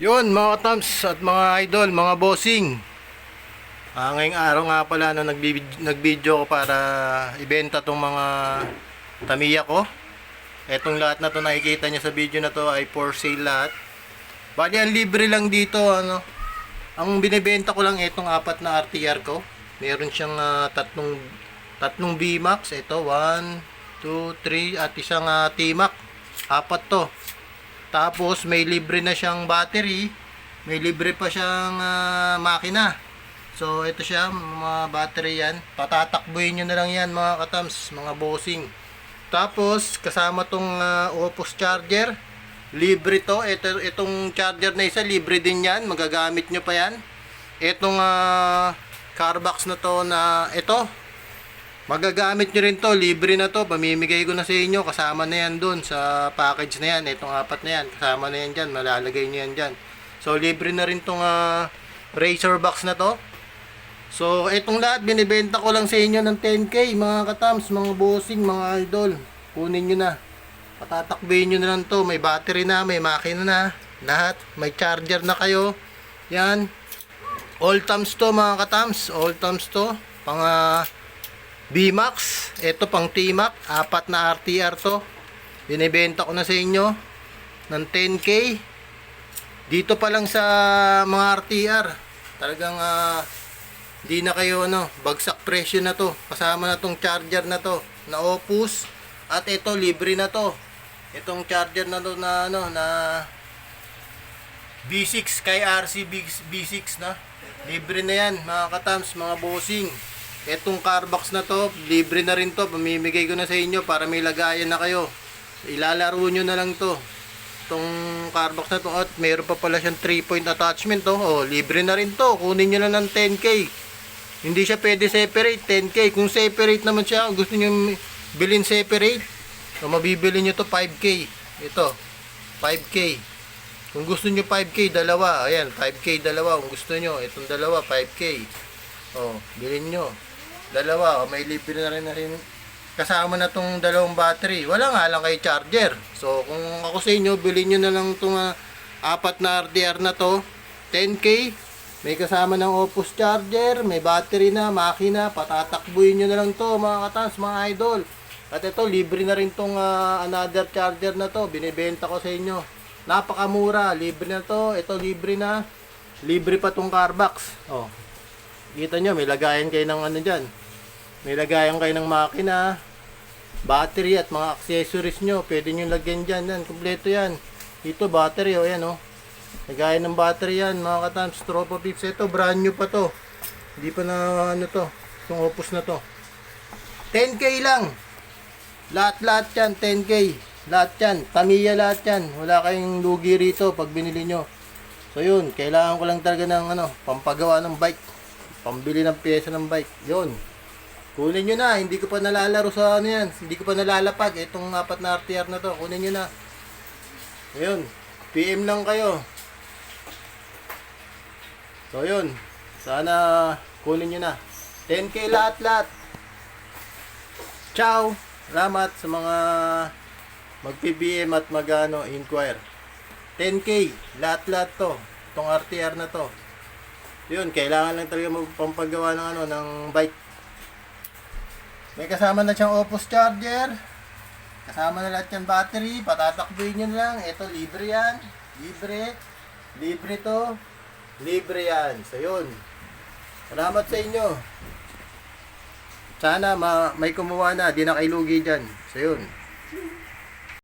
Yun mga tams at mga idol, mga bossing. Ah, ngayong araw nga pala no, nagbibid- nag-video ko para ibenta tong mga tamiya ko. Etong lahat na to nakikita niyo sa video na to ay for sale lahat. Bali ang libre lang dito ano. Ang binibenta ko lang itong apat na RTR ko. Meron siyang ah, tatlong tatlong VMAX. Ito 1 2 3 at isang ah, T-Max. Apat to. Tapos may libre na siyang battery, may libre pa siyang ah, makina. So ito siya, mga battery yan. Patatakbuhin nyo na lang yan mga katams, mga bossing. Tapos kasama tong ah, Opus charger, libre to. Ito, itong charger na isa, libre din yan. Magagamit nyo pa yan. Itong ah, Carbox na to na ito, Magagamit nyo rin to, libre na to, pamimigay ko na sa inyo, kasama na yan dun sa package na yan, itong apat na yan, kasama na yan dyan, malalagay nyo yan dyan. So, libre na rin tong ah, Razer box na to. So, itong lahat, binibenta ko lang sa inyo ng 10k, mga katams, mga bossing, mga idol. Kunin nyo na. Patatakbihin nyo na lang to, may battery na, may makina na, lahat, may charger na kayo. Yan. All thumbs to, mga katams, all thumbs to. Pang ah, B-Max, ito pang T-Max, apat na RTR to. Binibenta ko na sa inyo ng 10k. Dito pa lang sa mga RTR, talagang di na kayo ano, bagsak presyo na to. Kasama na tong charger na to, na Opus. At ito libre na to. Itong charger na to na ano na B6 kay RC B6 na. Libre na yan mga katams, mga bossing. Etong Carbox na to, libre na rin to. Pamimigay ko na sa inyo para may lagayan na kayo. Ilalaro nyo na lang to. Itong Carbox na to. At meron pa pala siyang 3 point attachment to. Oh, libre na rin to. Kunin nyo na ng 10k. Hindi siya pwede separate, 10k. Kung separate naman siya, gusto nyo bilhin separate, so mabibili nyo to 5k. Ito, 5k. Kung gusto nyo 5k, dalawa. Ayan, 5k dalawa. Kung gusto nyo, itong dalawa, 5k. Oh, bilhin nyo. Dalawa, oh, may libre na rin na rin. Kasama na tong dalawang battery. Wala nga lang kay charger. So, kung ako sa inyo, bilhin nyo na lang tong ah, apat na RDR na to. 10k. May kasama ng Opus charger, may battery na, makina, patatakbuhin nyo na lang to mga katans, mga idol. At ito, libre na rin tong ah, another charger na to, binibenta ko sa inyo. Napakamura, libre na to, ito libre na. Libre pa tong Carbox. Oh. Kita nyo, may lagayan kayo ng ano dyan. May lagayan kayo ng makina, battery at mga accessories nyo. Pwede nyo lagyan dyan. Yan, kompleto yan. Ito, battery, o yan, o. Lagayan ng battery yan, mga katams. Tropa pips. Ito, brand new pa to. Hindi pa na, ano to, itong opus na to. 10k lang. Lahat-lahat yan, 10k. Lahat yan. Tamiya lahat yan. Wala kayong lugi rito pag binili nyo. So yun, kailangan ko lang talaga ng ano, pampagawa ng bike. Pambili ng pyesa ng bike. Yun. Kunin nyo na, hindi ko pa nalalaro sa ano yan. Hindi ko pa nalalapag. Itong apat na RTR na to, kunin nyo na. Ayun, PM lang kayo. So yun, sana kunin nyo na. 10k lahat-lahat. Ciao! Salamat sa mga mag-PBM at mag-ano, inquire. 10k, lahat-lahat to. Itong RTR na to. Yun, kailangan lang talaga magpampagawa ng ano, ng bike. May kasama na siyang Opus charger. Kasama na lahat yung battery. Patatakbuhin nyo lang. Ito, libre yan. Libre. Libre to. Libre yan. So, yun. Salamat sa inyo. Sana ma may kumuha na. Di na kayo lugi dyan. So, yun.